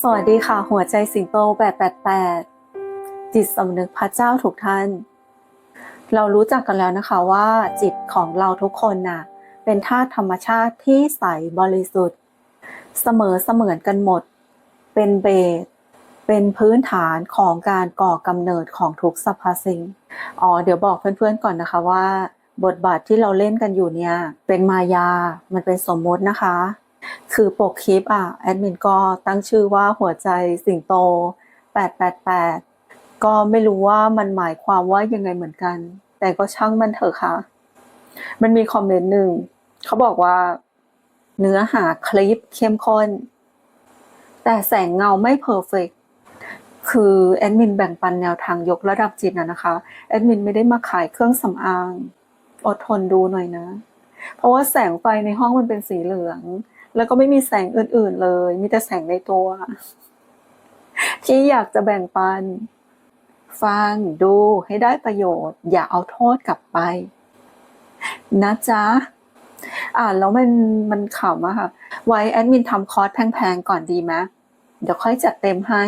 สวัสดีค่ะ หัวใจสิงโต 888 จิตสำนึกพระเจ้าทุกท่าน เรารู้จักกันแล้วนะคะว่าจิตของเราทุกคนน่ะ เป็นธาตุธรรมชาติที่ใสบริสุทธิ์ เสมอเสมือนกันหมด เป็นเบสเป็นพื้นฐานของการก่อกำเนิดของทุกสรรพสิ่ง อ๋อ เดี๋ยวบอกเพื่อนๆก่อนนะคะว่า บทบาทที่เราเล่นกันอยู่เนี่ย เป็นมายา มันเป็นสมมตินะคะ คือปกคลิปอะแอดมินก็ตั้งชื่อว่าหัวใจสิงโต 888 ก็ไม่รู้ว่ามันหมายความว่ายังไงเหมือนกัน แต่ก็ช่างมันเถอะค่ะ มันมีคอมเมนต์หนึ่งเขาบอกว่า เนื้อหาคลิปเข้มข้น แต่แสงเงาไม่เพอร์เฟกคือแอดมินแบ่งปันแนวทางยกระดับจิตนะนะคะแอดมินไม่ได้มาขายเครื่องสำอาง อดทนดูหน่อยนะ เพราะว่าแสงไฟในห้องมันเป็นสีเหลือง แล้วก็ไม่มีแสงอื่น ๆ เลย มีแต่แสงในตัว ที่อยากจะแบ่งปัน ฟังดูให้ได้ประโยชน์ อย่าเอาโทษกลับไป นะจ๊ะ อ่านแล้วมันมันขำอะค่ะ ไว้แอดมินทำคอร์สแพง ๆ ก่อนดีไหมเดี๋ยวค่อยจัดเต็มให้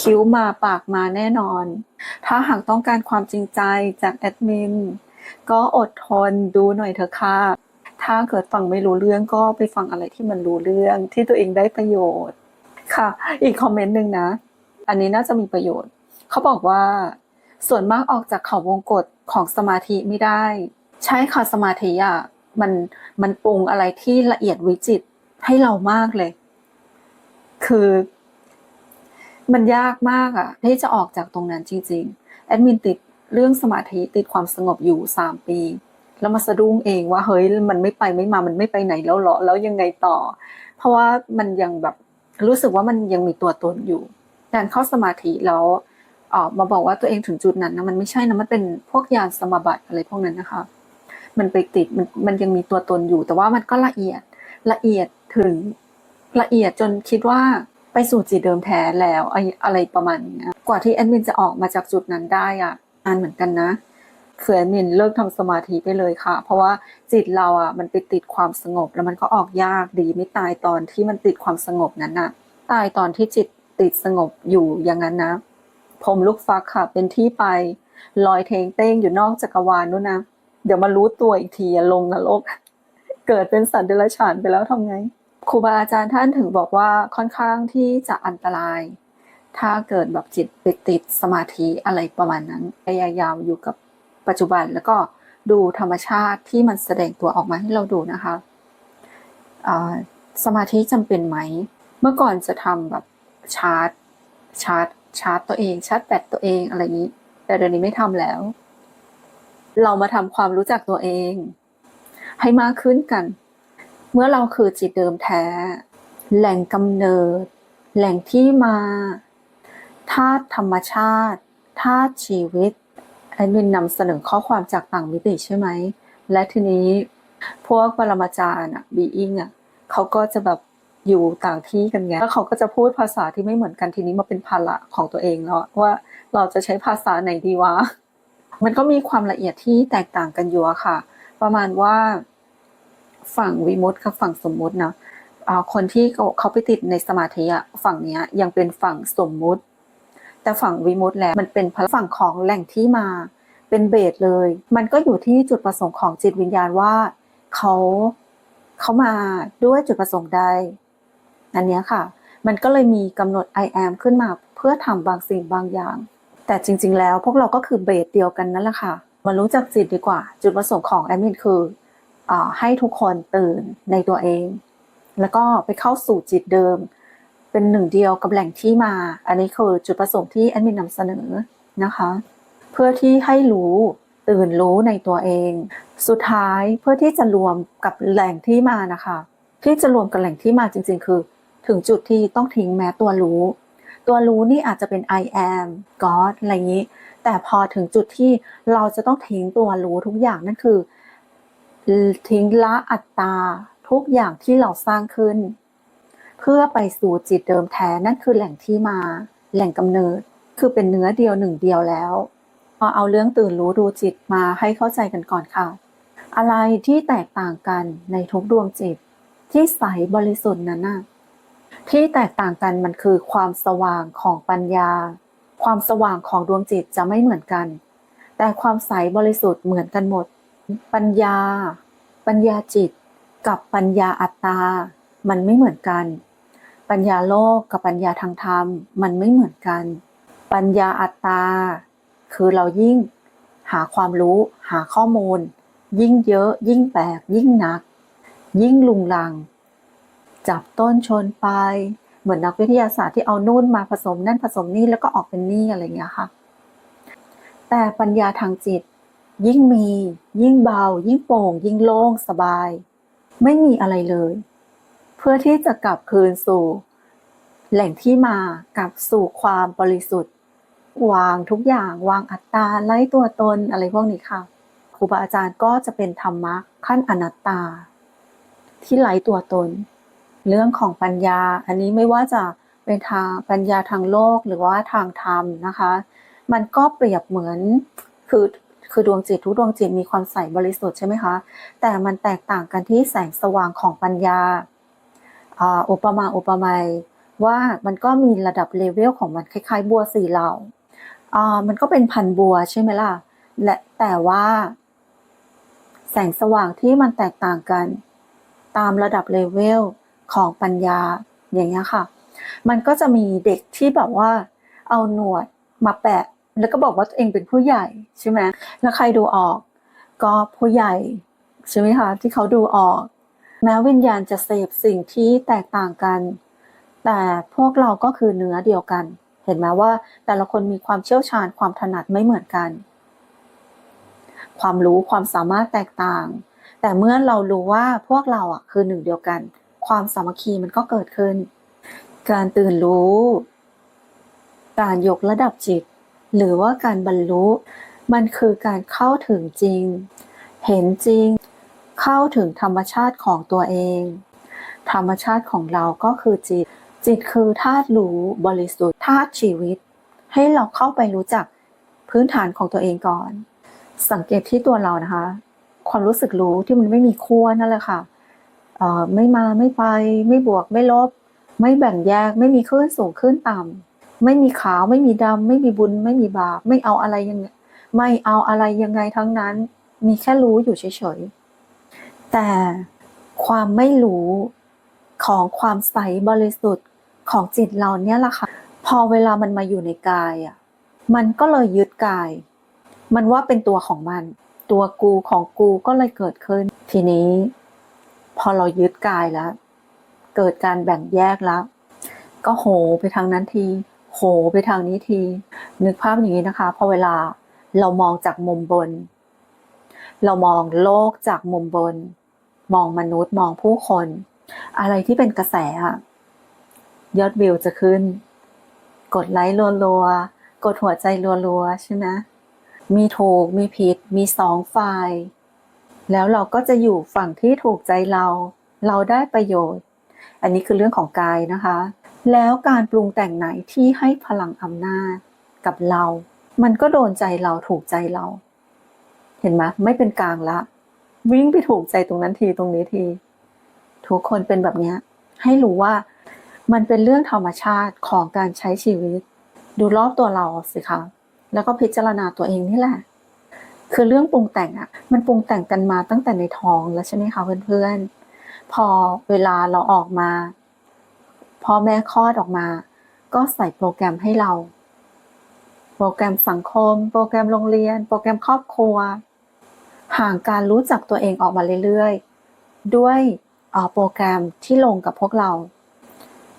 คิ้วมาปากมาแน่นอน ถ้าหากต้องการความจริงใจจากแอดมินก็อดทนดูหน่อยเถอะค่ะ ถ้าเกิดฟังไม่รู้เรื่องก็ไปฟังอะไรที่มันรู้เรื่องที่ตัวเองได้ประโยชน์ ค่ะ อีกคอมเมนต์หนึ่งนะ อันนี้น่าจะมีประโยชน์ เขาบอกว่า ส่วนมากออกจากเขาวงกฏของสมาธิไม่ได้ ใช่ค่ะสมาธิอะมันมันปรุงอะไรที่ละเอียดวิจิตให้เรามากเลย คือ มันยากมากอะที่จะออกจากตรงนั้นจริง ๆ แอดมินติดเรื่องสมาธิติดความสงบอยู่สามปี แล้วมาสะดุ้งเองว่าเฮ้ยมันไม่ไปไม่มามันไม่ไปไหนแล้วเหรอแล้วยังไงต่อ เพราะว่ามันยังแบบรู้สึกว่ามันยังมีตัวตนอยู่การเข้าสมาธิแล้วออกมาบอกว่าตัวเองถึงจุดนั้นนะมันไม่ใช่นะมันเป็นพวกยานสมาบัติอะไรพวกนั้นนะคะ มันไปติดมันมันยังมีตัวตนอยู่ แต่ว่ามันก็ละเอียดละเอียดถึงละเอียดจนคิดว่าไปสู่จิตเดิมแท้แล้วไอ้อะไรประมาณนี้กว่าที่แอดมินจะออกมาจากจุดนั้นได้อะนานเหมือนกันนะ คือแอดมินเลิกทำสมาธิไปเลยค่ะ เพราะว่าจิตเราอะมันไปติดความสงบ แล้วมันก็ออกยากดีไม่ตายตอนที่มันติดความสงบนั้นน่ะ ตายตอนที่จิตติดสงบอยู่อย่างนั้นนะผมลูกฟักค่ะ เป็นที่ไปลอยเทงเต้งอยู่นอกจักรวาลนู้นนะเดี๋ยวมารู้ตัวอีกทีลงนรกเกิดเป็นสัตว์เดรัจฉานไปแล้วทำไงครูบาอาจารย์ท่านถึงบอกว่าค่อนข้างที่จะอันตราย ถ้าเกิดแบบจิตไปติดสมาธิอะไรประมาณนั้นพยายามอยู่กับ ปัจจุบันแล้วก็ดูธรรมชาติที่มันแสดงตัวออกมาให้เราดูนะคะสมาธิจำเป็นไหม เมื่อก่อนจะทำแบบชาร์จชาร์จชาร์จตัวเอง ชาร์จแบตตัวเองอะไรอย่างนี้ แต่เดี๋ยวนี้ไม่ทำแล้ว เรามาทำความรู้จักตัวเอง ให้มากขึ้นกัน เมื่อเราคือจิตเดิมแท้ แหล่งกำเนิด แหล่งที่มาธาตุธรรมชาติธาตุชีวิต แอดมินนำเสนอข้อความจากต่างมิติใช่ไหม และทีนี้พวกปรมาจารย์อะบีอิงอะเขาก็จะแบบอยู่ต่างที่กันไงแล้วเขาก็จะพูดภาษาที่ไม่เหมือนกันทีนี้มาเป็นภาระของตัวเองแล้วว่าเราจะใช้ภาษาไหนดีวะ มันก็มีความละเอียดที่แตกต่างกันอยู่อะค่ะ ประมาณว่าฝั่งวิมุตต์กับฝั่งสมมุตินะคนที่เขาเขาไปติดในสมาธิอะฝั่งเนี้ยยังเป็นฝั่งสมมุติ แต่ฝั่งวิมุตต์แล้วมันเป็นพลังฝั่งของแหล่งที่มา เป็นเบสเลย มันก็อยู่ที่จุดประสงค์ของจิตวิญญาณว่าเขาเขามาด้วยจุดประสงค์ใดอันนี้ค่ะ มันก็เลยมีกำหนด I am ขึ้นมาเพื่อทำบางสิ่งบางอย่าง แต่จริง ๆ แล้วพวกเราก็คือเบสเดียวกันนั่นแหละค่ะมารู้จักจิตดีกว่า จุดประสงค์ของแอดมินคืออให้ทุกคนตื่นในตัวเอง แล้วก็ไปเข้าสู่จิตเดิม เป็นหนึ่งเดียวกับแหล่งที่มา อันนี้คือจุดประสงค์ที่แอดมินนำเสนอนะคะ เพื่อที่ให้รู้ตื่นรู้ในตัวเอง สุดท้ายเพื่อที่จะรวมกับแหล่งที่มานะคะ ที่จะรวมกับแหล่งที่มาจริง ๆ คือ ถึงจุดที่ต้องทิ้งแม้ตัวรู้ ตัวรู้นี่อาจจะเป็น I am God อะไรอย่างนี้ แต่พอถึงจุดที่เราจะต้องทิ้งตัวรู้ทุกอย่างนั่นคือ ทิ้งละอัตตาทุกอย่างที่เราสร้างขึ้น พื่อไปสู่จิตเดิมแท้นั่นคือแหล่งที่มา แหล่งกำเนิด คือเป็นเนื้อเดียวหนึ่งเดียวแล้วพอเอาเรื่องตื่นรู้ดูจิตมาให้เข้าใจกันก่อนค่ะ อะไรที่แตกต่างกันในทุกดวงจิต ที่ใสบริสุทธิ์นั้นน่ะที่แตกต่างกันมันคือความสว่างของปัญญา ความสว่างของดวงจิตจะไม่เหมือนกัน แต่ความใสบริสุทธิ์เหมือนกันหมด ปัญญา ปัญญาจิต กับปัญญาอัตตา มันไม่เหมือนกัน ปัญญาโลกกับปัญญาทางธรรม มันไม่เหมือนกัน ปัญญาอัตตา คือเรายิ่งหาความรู้หาข้อมูล ยิ่งเยอะ ยิ่งแปลกยิ่งหนัก ยิ่งลุงลัง จับต้นชนปลายเหมือนนักวิทยาศาสตร์ที่เอานู่นมาผสมนั่นผสมนี่แล้วก็ออกเป็นนี่อะไรเงี้ยค่ะ แต่ปัญญาทางจิต ยิ่งมี ยิ่งเบา ยิ่งโปร่ง ยิ่งโล่งสบาย ไม่มีอะไรเลย พื่อที่จะกลับคืนสู่ แหล่งที่มากลับสู่ความบริสุทธิ์ วางทุกอย่าง วางอัตตาไล่ตัวตนอะไรพวกนี้ค่ะครูบาอาจารย์ก็จะเป็นธรรมะขั้นอนัตตา ที่ไร้ตัวตน เรื่องของปัญญา อันนี้ไม่ว่าจะเป็นทางปัญญาทางโลกหรือว่าทางธรรมนะคะ มันก็เปรียบเหมือนคือคือดวงจิตทุกดวงจิตมีความใสบริสุทธิ์ใช่ไหมคะ แต่มันแตกต่างกันที่แสงสว่างของปัญญา อุปมาอุปไมยว่ามันก็มีระดับเลเวลของมันคล้ายๆ บัวสี่เหล่าอ่ามันก็เป็นพันบัวใช่ไหมล่ะ และแต่ว่า แสงสว่างที่มันแตกต่างกัน ตามระดับเลเวลของปัญญาอย่างเงี้ยค่ะ มันก็จะมีเด็กที่แบบว่า เอาหนวดมาแปะ แล้วก็บอกว่าตัวเองเป็นผู้ใหญ่ใช่ไหมแล้วใครดูออก ก็ผู้ใหญ่ใช่ไหมคะที่เขาดูออก แม้วิญญาณจะเสพสิ่งที่แตกต่างกัน แต่พวกเราก็คือเนื้อเดียวกัน เห็นไหมว่าแต่ละคนมีความเชี่ยวชาญความถนัดไม่เหมือนกัน ความรู้ความสามารถแตกต่าง แต่เมื่อเรารู้ว่าพวกเราอะคือหนึ่งเดียวกัน ความสามัคคีมันก็เกิดขึ้น การตื่นรู้ การยกระดับจิต หรือว่าการบรรลุ มันคือการเข้าถึงจริง เห็นจริง เข้าถึงธรรมชาติของตัวเอง ธรรมชาติของเราก็คือจิต จิตคือธาตุรู้บริสุทธิ์ธาตุชีวิต ให้เราเข้าไปรู้จักพื้นฐานของตัวเองก่อน สังเกตที่ตัวเรานะคะ ความรู้สึกรู้ที่มันไม่มีขั้วนั่นแหละค่ะเอ่อไม่มาไม่ไป ไม่บวกไม่ลบ ไม่แบ่งแยก ไม่มีขึ้นสูงขึ้นต่ำไม่มีขาวไม่มีดำไม่มีบุญ ไม่มีบาปไม่เอาอะไรยังไงไม่เอาอะไรยังไงทั้งนั้น มีแค่รู้อยู่เฉยๆ แต่ความไม่รู้ของความใสบริสุทธิ์ของจิตเราเนี่ยแหละค่ะ พอเวลามันมาอยู่ในกายอะ มันก็เลยยึดกาย มันว่าเป็นตัวของมัน ตัวกูของกูก็เลยเกิดขึ้น ทีนี้ พอเรายึดกายแล้ว เกิดการแบ่งแยกแล้ว ก็โหไปทางนั้นที โหไปทางนี้ที นึกภาพอย่างนี้นะคะ พอเวลาเรามองจากมุมบน เรามองโลกจากมุมบน มองมนุษย์มองผู้คน อะไรที่เป็นกระแสอะยอดวิวจะขึ้น กดไลค์รัวๆ กดหัวใจรัวๆ ใช่ไหมมีถูกมีผิด มีสองฝ่าย แล้วเราก็จะอยู่ฝั่งที่ถูกใจเรา เราได้ประโยชน์ อันนี้คือเรื่องของกายนะคะ แล้วการปรุงแต่งไหนที่ให้พลังอำนาจกับเรา มันก็โดนใจเราถูกใจเรา เห็นไหมไม่เป็นกลางละ วิ่งไปถูกใจตรงนั้นทีตรงนี้ที ทุกคนเป็นแบบนี้ให้รู้ว่ามันเป็นเรื่องธรรมชาติของการใช้ชีวิต ดูรอบตัวเราสิคะแล้วก็พิจารณาตัวเองนี่แหละ คือเรื่องปรุงแต่งอะมันปรุงแต่งกันมาตั้งแต่ในท้องแล้วใช่ไหมคะเพื่อนๆ พอเวลาเราออกมา พอแม่คลอดออกมา ก็ใส่โปรแกรมให้เรา โปรแกรมสังคม โปรแกรมโรงเรียน โปรแกรมครอบครัว ห่างการรู้จักตัวเองออกมาเรื่อยๆ ด้วยโปรแกรมที่ลงกับพวกเรา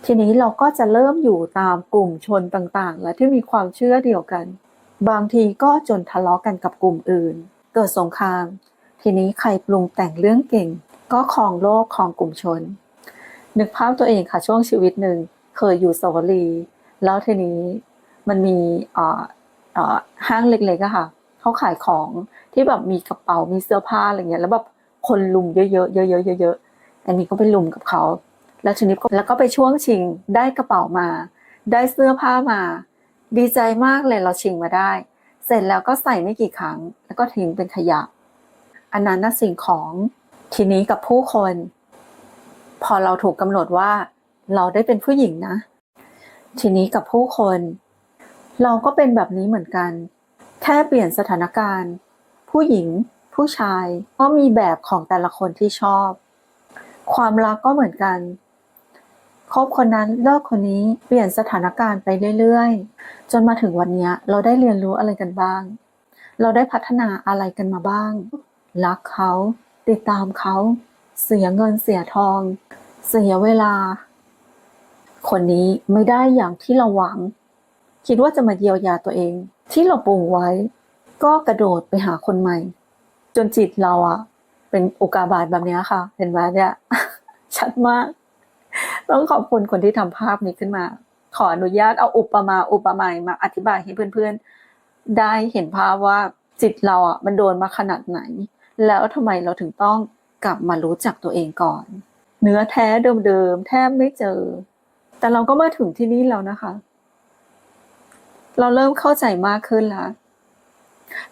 ทีนี้เราก็จะเริ่มอยู่ตามกลุ่มชนต่างๆ และที่มีความเชื่อเดียวกัน บางทีก็จนทะเลาะกันกับกลุ่มอื่น เกิดสงคราม ทีนี้ใครปรุงแต่งเรื่องเก่ง ก็ครองโลกครองกลุ่มชน นึกภาพตัวเองค่ะช่วงชีวิตหนึ่งเคยอยู่สวรี แล้วทีนี้มันมีห้างเล็กๆอะค่ะ เขาขายของที่แบบมีกระเป๋ามีเสื้อผ้าอะไรเงี้ยแล้วแบบคนลุมเยอะๆเยอะๆเยอะๆอันนี้ก็ไปลุมกับเขาแล้วชนิดก็แล้วก็ไปช่วงชิงได้กระเป๋ามา ได้เสื้อผ้ามา ดีใจมากเลยเราชิงมาได้ เสร็จแล้วก็ใส่ไม่กี่ครั้ง แล้วก็ทิ้งเป็นขยะ อันนั้นน่ะสิ่งของทีนี้กับผู้คน พอเราถูกกำหนดว่า เราได้เป็นผู้หญิงนะ ทีนี้กับผู้คน เราก็เป็นแบบนี้เหมือนกัน แค่เปลี่ยนสถานการณ์ ผู้หญิง ผู้ชายก็มีแบบของแต่ละคนที่ชอบ ความรักก็เหมือนกันคบคนนั้นเลิกคนนี้เปลี่ยนสถานการณ์ไปเรื่อยๆ จนมาถึงวันนี้เราได้เรียนรู้อะไรกันบ้าง เราได้พัฒนาอะไรกันมาบ้าง รักเขา ติดตามเขา เสียเงินเสียทอง เสียเวลา คนนี้ไม่ได้อย่างที่เราหวัง คิดว่าจะมาเยียวยาตัวเอง ที่เราปรุงไว้ ก็กระโดดไปหาคนใหม่ จนจิตเราอะเป็นอุกาบาตแบบนี้ค่ะ เห็นไหมเนี่ย ชัดมาก ต้องขอบคุณคนที่ทำภาพนี้ขึ้นมา ขออนุญาตเอาอุปมาอุปไมยมาอธิบายให้เพื่อนๆ ได้เห็นภาพว่าจิตเราอะมันโดนมาขนาดไหน แล้วทำไมเราถึงต้องกลับมารู้จักตัวเองก่อน เนื้อแท้เดิมๆแทบไม่เจอ แต่เราก็มาถึงที่นี่แล้วนะคะ เราเริ่มเข้าใจมากขึ้นแล้ว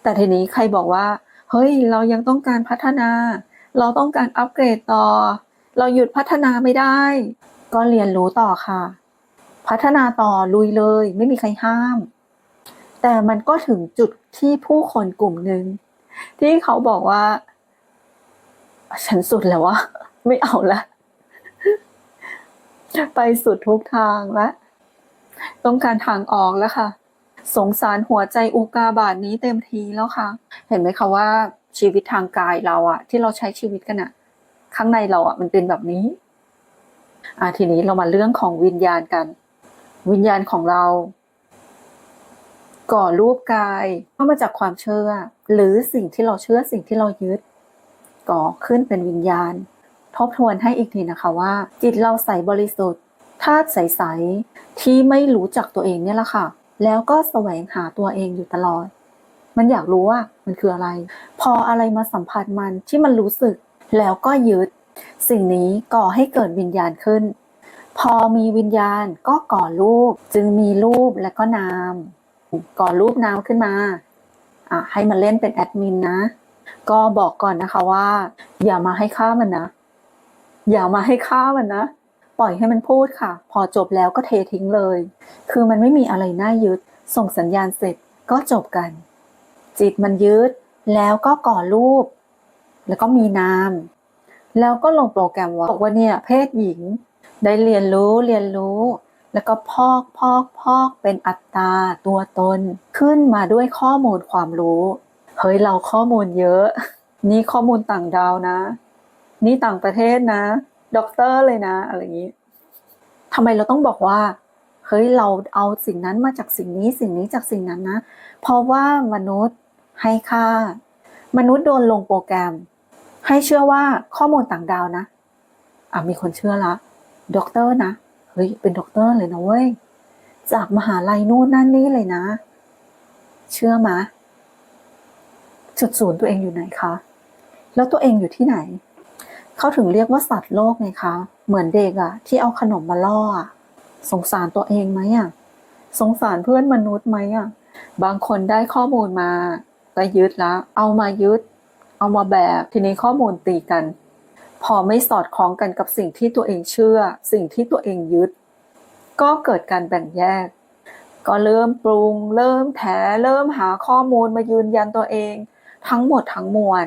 แต่ทีนี้ใครบอกว่า เฮ้ย เรายังต้องการพัฒนา เราต้องการอัปเกรดต่อ เราหยุดพัฒนาไม่ได้ ก็เรียนรู้ต่อค่ะ พัฒนาต่อลุยเลย ไม่มีใครห้าม แต่มันก็ถึงจุดที่ผู้คนกลุ่มหนึ่งที่เขาบอกว่า ฉันสุดแล้ววะไม่เอาละไปสุดทุกทางแล้วต้องการทางออกแล้วค่ะ สงสารหัวใจอุกาบาทนี้เต็มทีแล้วค่ะ เห็นไหมคะว่าชีวิตทางกายเราอะที่เราใช้ชีวิตกันอะข้างในเราอะมันเป็นแบบนี้อ่าทีนี้เรามาเรื่องของวิญญาณกัน วิญญาณของเรา ก่อรูปกายก็มาจากความเชื่อ หรือสิ่งที่เราเชื่อสิ่งที่เรายึด ก่อขึ้นเป็นวิญญาณ ทบทวนให้อีกทีนะคะว่า จิตเราใสบริสุทธิ์ธาตุใสๆที่ไม่รู้จักตัวเองเนี่ยแหละค่ะ แล้วก็แสวงหาตัวเองอยู่ตลอด มันอยากรู้ว่ามันคืออะไร พออะไรมาสัมผัสมันที่มันรู้สึก แล้วก็ยึด สิ่งนี้ก่อให้เกิดวิญญาณขึ้น พอมีวิญญาณก็ก่อรูป จึงมีรูปและก็นาม ก่อรูปนามขึ้นมาอะให้มันเล่นเป็นแอดมินนะ ก็บอกก่อนนะคะว่า อย่ามาให้ค่ามันนะ อย่ามาให้ค่ามันนะ ปล่อยให้มันพูดค่ะ พอจบแล้วก็เททิ้งเลย คือมันไม่มีอะไรน่ายึด ส่งสัญญาณเสร็จก็จบกัน จิตมันยึด แล้วก็ก่อรูป แล้วก็มีนาม แล้วก็ลงโปรแกรมว่าบอกว่าเนี่ย เพศหญิง ได้เรียนรู้เรียนรู้ แล้วก็พอกพอกพอกเป็นอัตตาตัวตน ขึ้นมาด้วยข้อมูลความรู้ เฮ้ยเราข้อมูลเยอะ นี่ข้อมูลต่างดาวนะ นี่ต่างประเทศนะ ด็อกเตอร์เลยนะ อะไรอย่างนี้ทำไมเราต้องบอกว่าเฮ้ยเราเอาสิ่งนั้นมาจากสิ่งนี้สิ่งนี้จากสิ่งนั้นนะ เพราะว่ามนุษย์ให้ค่า มนุษย์โดนลงโปรแกรม ให้เชื่อว่าข้อมูลต่างดาวนะอะมีคนเชื่อละด็อกเตอร์นะเฮ้ยเป็นด็อกเตอร์เลยนะเว้ยจากมหาลัยนู่นนั่นนี่เลยนะ เชื่อมะจุดศูนย์ตัวเองอยู่ไหนคะ แล้วตัวเองอยู่ที่ไหน เขาถึงเรียกว่าสัตว์โลกไงคะ เหมือนเด็กอะที่เอาขนมมาล่อสงสารตัวเองไหมอะสงสารเพื่อนมนุษย์ไหมอะบางคนได้ข้อมูลมาก็ยึดละเอามายึด เอามาแบบทีนี้ข้อมูลตีกัน พอไม่สอดคล้องกันกับสิ่งที่ตัวเองเชื่อ สิ่งที่ตัวเองยึด ก็เกิดการแบ่งแยก ก็เริ่มปรุง เริ่มแถเริ่มหาข้อมูลมายืนยันตัวเอง ทั้งหมดทั้งมวล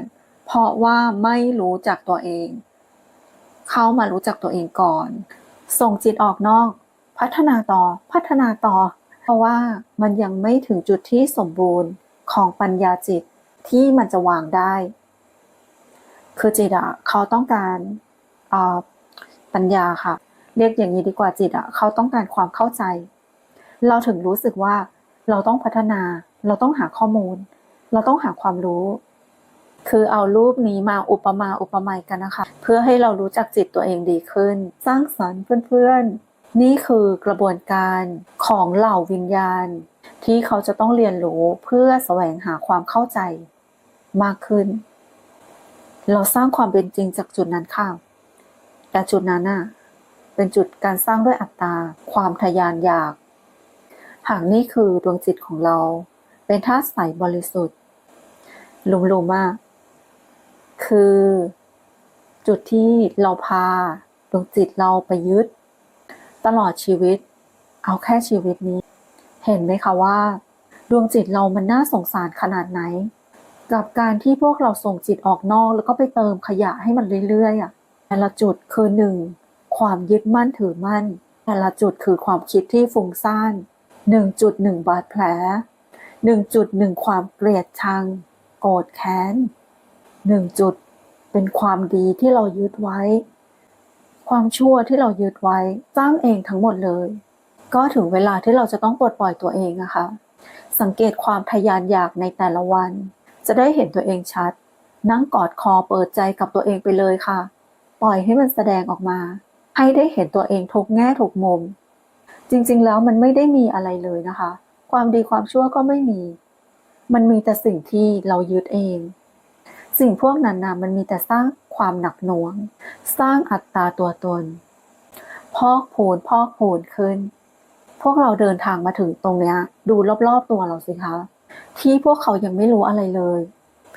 เพราะว่าไม่รู้จักตัวเอง เข้ามารู้จักตัวเองก่อน ส่งจิตออกนอก พัฒนาต่อ พัฒนาต่อ เพราะว่ามันยังไม่ถึงจุดที่สมบูรณ์ของปัญญาจิตที่มันจะวางได้ คือจิตอะเขาต้องการปัญญาค่ะ เรียกอย่างนี้ดีกว่าจิตอะเขาต้องการความเข้าใจ เราถึงรู้สึกว่าเราต้องพัฒนา เราต้องหาข้อมูล เราต้องหาความรู้ คือเอารูปนี้มาอุปมาอุปไมยกันนะคะ เพื่อให้เรารู้จักจิตตัวเองดีขึ้น สร้างสรรค์เพื่อนๆ นี่คือกระบวนการของเหล่าวิญญาณ ที่เขาจะต้องเรียนรู้เพื่อแสวงหาความเข้าใจมากขึ้น เราสร้างความเป็นจริงจากจุดนั้นค่ะ แต่จุดนั้นน่ะเป็นจุดการสร้างด้วยอัตตา ความทะยานอยาก หากนี่คือดวงจิตของเรา เป็นธาตุใสบริสุทธิ์ ลุมๆมาก คือ จุดที่เราพาดวงจิตเราไปยึด ตลอดชีวิต เอาแค่ชีวิตนี้ เห็นไหมคะว่า ดวงจิตเรามันน่าสงสารขนาดไหน กับการที่พวกเราส่งจิตออกนอก แล้วก็ไปเติมขยะให้มันเรื่อยๆอะแต่ละจุดคือหนึ่งความยึดมั่นถือมั่น แต่ละจุดคือความคิดที่ฟุ้งซ่านหนึ่งจุดหนึ่งบาดแผลหนึ่งจุดหนึ่งความเกลียดชัง โกรธแค้น หนึ่งจุดเป็นความดีที่เรายึดไว้ ความชั่วที่เรายึดไว้สร้างเองทั้งหมดเลย ก็ถึงเวลาที่เราจะต้องปลดปล่อยตัวเองนะคะ สังเกตความทยานอยากในแต่ละวัน จะได้เห็นตัวเองชัด นั่งกอดคอเปิดใจกับตัวเองไปเลยค่ะ ปล่อยให้มันแสดงออกมา ให้ได้เห็นตัวเองทุกแง่ทุกมุม จริงๆแล้วมันไม่ได้มีอะไรเลยนะคะ ความดีความชั่วก็ไม่มี มันมีแต่สิ่งที่เรายึดเอง สิ่งพวกนั้นนะมันมีแต่สร้างความหนักหน่วง สร้างอัตตาตัวตน พอกพูนพอกพูนขึ้น พวกเราเดินทางมาถึงตรงเนี้ย ดูรอบๆตัวเราสิคะ ที่พวกเขายังไม่รู้อะไรเลย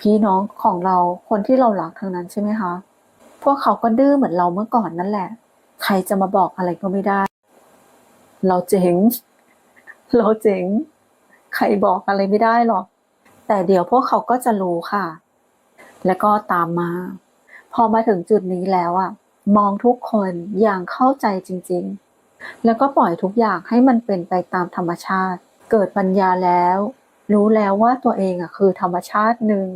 พี่น้องของเราคนที่เรารักทั้งนั้นใช่ไหมคะพวกเขาก็ดื้อเหมือนเราเมื่อก่อนนั่นแหละ ใครจะมาบอกอะไรก็ไม่ได้ เราเจ๋ง เราเจ๋ง ใครบอกอะไรไม่ได้หรอก แต่เดี๋ยวพวกเขาก็จะรู้ค่ะ แล้วก็ตามมา พอมาถึงจุดนี้แล้วอะมองทุกคนอย่างเข้าใจจริงๆ แล้วก็ปล่อยทุกอย่างให้มันเป็นไปตามธรรมชาติ เกิดปัญญาแล้ว รู้แล้วว่าตัวเองอะคือธรรมชาติหนึ่ง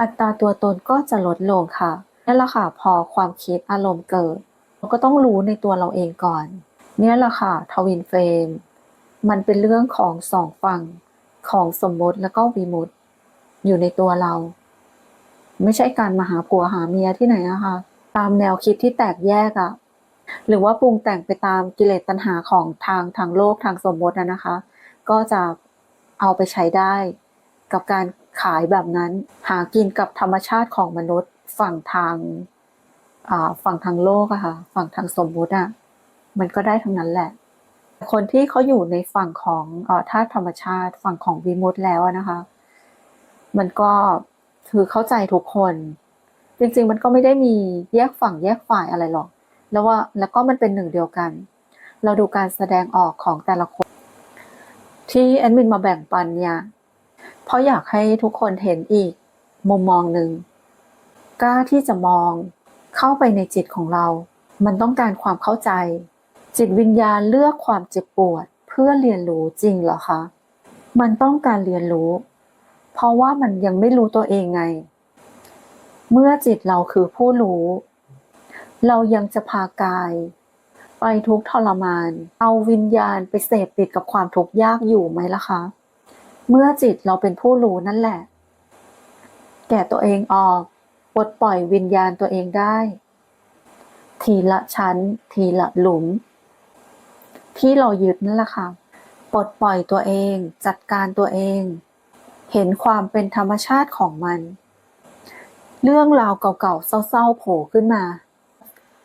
อัตราตัวตนก็จะลดลงค่ะนั่นแหละค่ะพอความคิดอารมณ์เกิดเราก็ต้องรู้ในตัวเราเองก่อน เนี่ยแหละค่ะทวินเฟรมมันเป็นเรื่องของสองฝั่งของสมมติแล้วก็วิมุตติอยู่ในตัวเรา ไม่ใช่การมาหาผัวหาเมียที่ไหนนะคะตามแนวคิดที่แตกแยกอะหรือว่าปรุงแต่งไปตามกิเลสตัณหาของทางทางโลกทางสมมตินะคะ ก็จะเอาไปใช้ได้ กับการขายแบบนั้น หากินกับธรรมชาติของมนุษย์ฝั่งทางอ่าฝั่งทางโลกอะค่ะ ฝั่งทางสมมุติอะมันก็ได้ทั้งนั้นแหละ คนที่เขาอยู่ในฝั่งของอ่อธาตุธรรมชาติฝั่งของวิมุตแล้วนะคะ มันก็ คือเข้าใจทุกคน จริงๆ มันก็ไม่ได้มีแยกฝั่งแยกฝ่ายอะไรหรอก แล้วว่าแล้วก็มันเป็นหนึ่งเดียวกัน เราดูการแสดงออกของแต่ละคน ที่แอดมินมาแบ่งปันเนี่ยเพราะอยากให้ทุกคนเห็นอีกมุมมองหนึ่งกล้าที่จะมองเข้าไปในจิตของเรา มันต้องการความเข้าใจ จิตวิญญาณเลือกความเจ็บปวด เพื่อเรียนรู้จริงเหรอคะ มันต้องการเรียนรู้ เพราะว่ามันยังไม่รู้ตัวเองไง เมื่อจิตเราคือผู้รู้ เรายังจะพากาย ไปทุกข์ทรมาน เอาวิญญาณไปเสพติดกับความทุกข์ยากอยู่ไหมล่ะคะ เมื่อจิตเราเป็นผู้รู้นั่นแหละ แก่ตัวเองออกปลดปล่อยวิญญาณตัวเองได้ ทีละชั้น ทีละหลุม ที่เรายึดนั่นแหละค่ะปลดปล่อยตัวเอง จัดการตัวเอง เห็นความเป็นธรรมชาติของมัน เรื่องราวเก่าๆเศร้าๆโผล่ขึ้นมา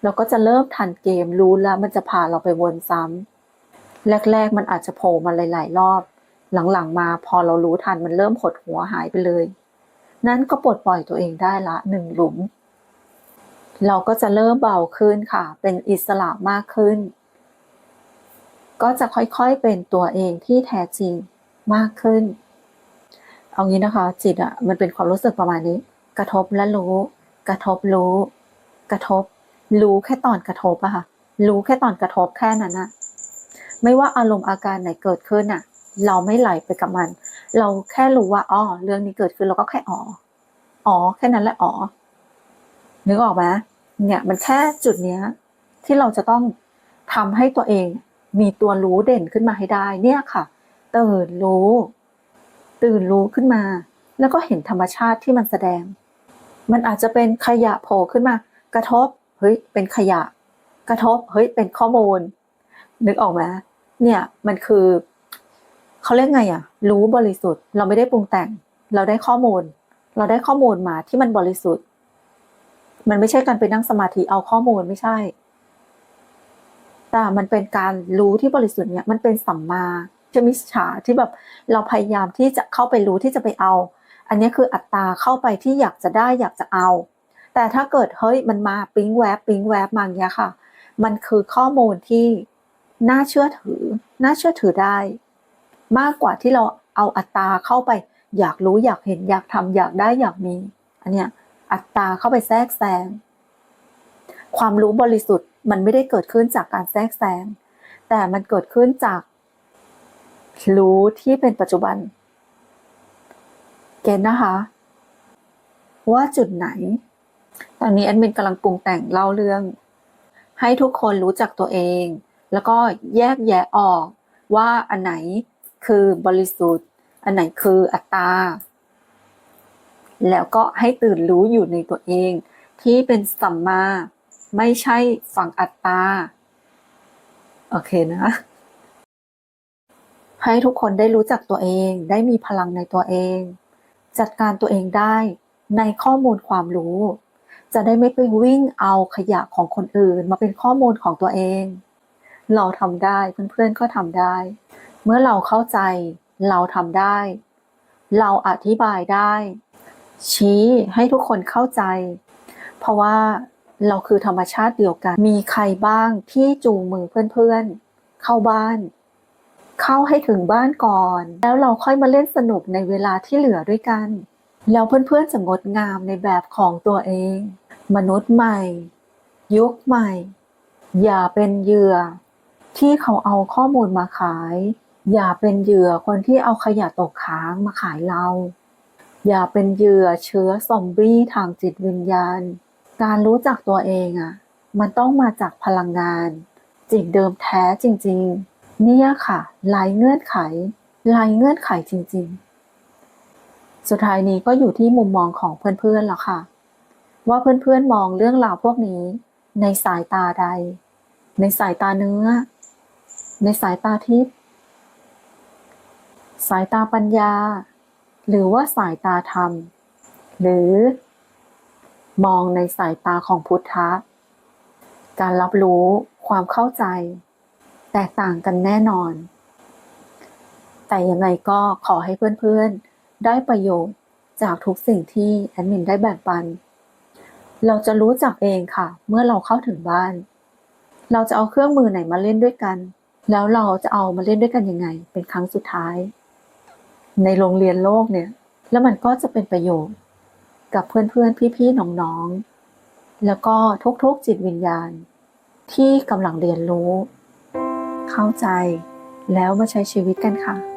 เราก็จะเริ่มทันเกมรู้แล้วมันจะพาเราไปวนซ้ำแรก ๆ มันอาจจะโผล่มาหลาย ๆ รอบ หลังๆมาพอเรารู้ทันมันเริ่มหดหัวหายไปเลย นั้นก็ปลดปล่อยตัวเองได้ละหนึ่งหลุม เราก็จะเริ่มเบาขึ้นค่ะ เป็นอิสระมากขึ้น ก็จะค่อยๆเป็นตัวเองที่แท้จริงมากขึ้น เอางี้นะคะ จิตอะมันเป็นความรู้สึกประมาณนี้ กระทบและรู้ กระทบรู้ กระทบ รู้แค่ตอนกระทบอะค่ะ รู้แค่ตอนกระทบแค่นั้นอะไม่ว่าอารมณ์อาการไหนเกิดขึ้นอะเราไม่ไหลไปกับมัน เราแค่รู้ว่าอ๋อเรื่องนี้เกิดขึ้นเราก็แค่อ๋ออ๋อแค่นั้นแหละอ๋อนึกออกไหมเนี่ยมันแค่จุดเนี้ย ที่เราจะต้องทำให้ตัวเองมีตัวรู้เด่นขึ้นมาให้ได้ เนี่ยค่ะตื่นรู้ ตื่นรู้ขึ้นมา แล้วก็เห็นธรรมชาติที่มันแสดง มันอาจจะเป็นขยะโผล่ขึ้นมา กระทบเฮ้ยเป็นขยะ กระทบเฮ้ยเป็นข้อมูล นึกออกไหมเนี่ยมันคือเขาเรียกไงอะรู้บริสุทธิ์ เราไม่ได้ปรุงแต่ง เราได้ข้อมูล เราได้ข้อมูลมาที่มันบริสุทธิ์ มันไม่ใช่การไปนั่งสมาธิเอาข้อมูลไม่ใช่ แต่มันเป็นการรู้ที่บริสุทธิ์เนี่ยมันเป็นสัมมา จะมิจฉาที่แบบเราพยายามที่จะเข้าไปรู้ที่จะไปเอา อันนี้คืออัตตาเข้าไปที่อยากจะได้อยากจะเอา แต่ถ้าเกิดเฮ้ยมันมาปิ๊งแวบปิ๊งแวบมาอย่างเงี้ยค่ะ มันคือข้อมูลที่น่าเชื่อถือ น่าเชื่อถือได้ มากกว่าที่เราเอาอัตตาเข้าไป อยากรู้อยากเห็นอยากทำอยากได้อยากมี อันเนี้ยอัตตาเข้าไปแทรกแซงความรู้บริสุทธิ์มันไม่ได้เกิดขึ้นจากการแทรกแซงแต่มันเกิดขึ้นจาก รู้ที่เป็นปัจจุบัน เกณฑ์นะคะ ว่าจุดไหน ตอนนี้แอดมินกำลังปรุงแต่งเล่าเรื่อง ให้ทุกคนรู้จักตัวเอง แล้วก็แยกแยะออกว่าอันไหนคือบริสุทธิ์ อันไหนคืออัตตา แล้วก็ให้ตื่นรู้อยู่ในตัวเอง ที่เป็นสัมมา ไม่ใช่ฝั่งอัตตา โอเคนะ ให้ทุกคนได้รู้จักตัวเอง ได้มีพลังในตัวเอง จัดการตัวเองได้ในข้อมูลความรู้ จะได้ไม่ไปวิ่งเอาขยะของคนอื่น มาเป็นข้อมูลของตัวเอง เราทำได้เพื่อนๆก็ทำได้ เมื่อเราเข้าใจ เราทำได้ เราอธิบายได้ ชี้ให้ทุกคนเข้าใจ เพราะว่าเราคือธรรมชาติเดียวกัน มีใครบ้างที่จูงมือเพื่อนๆ เข้าบ้าน เข้าให้ถึงบ้านก่อน แล้วเราค่อยมาเล่นสนุกในเวลาที่เหลือด้วยกัน แล้วเพื่อนๆจะงดงามในแบบของตัวเอง มนุษย์ใหม่ ยุคใหม่ อย่าเป็นเหยื่อ ที่เขาเอาข้อมูลมาขาย อย่าเป็นเหยื่อคนที่เอาขยะตกค้างมาขายเรา อย่าเป็นเหยื่อเชื้อซอมบี้ทางจิตวิญญาณ การรู้จักตัวเองอะ มันต้องมาจากพลังงานจิตเดิมแท้จริง ๆ เนี่ยค่ะลายเงื่อนไขลายเงื่อนไขจริงๆ สุดท้ายนี้ก็อยู่ที่มุมมองของเพื่อนๆแล้วค่ะ ว่าเพื่อนๆมองเรื่องราวพวกนี้ ในสายตาใด ในสายตาเนื้อ ในสายตาทิพย์สายตาปัญญา หรือว่าสายตาธรรม หรือ มองในสายตาของพุทธะ การรับรู้ความเข้าใจ แตกต่างกันแน่นอน แต่ยังไงก็ขอให้เพื่อนๆ ได้ประโยชน์จากทุกสิ่งที่แอดมินได้แบ่งปัน เราจะรู้จักเองค่ะ เมื่อเราเข้าถึงบ้าน เราจะเอาเครื่องมือไหนมาเล่นด้วยกัน แล้วเราจะเอามาเล่นด้วยกันยังไง เป็นครั้งสุดท้าย ในโรงเรียนโลกเนี่ย แล้วมันก็จะเป็นประโยชน์ กับเพื่อนๆ พี่ๆ น้องๆ แล้วก็ทุกๆ จิตวิญญาณที่กำลังเรียนรู้ เข้าใจ แล้วมาใช้ชีวิตกันค่ะ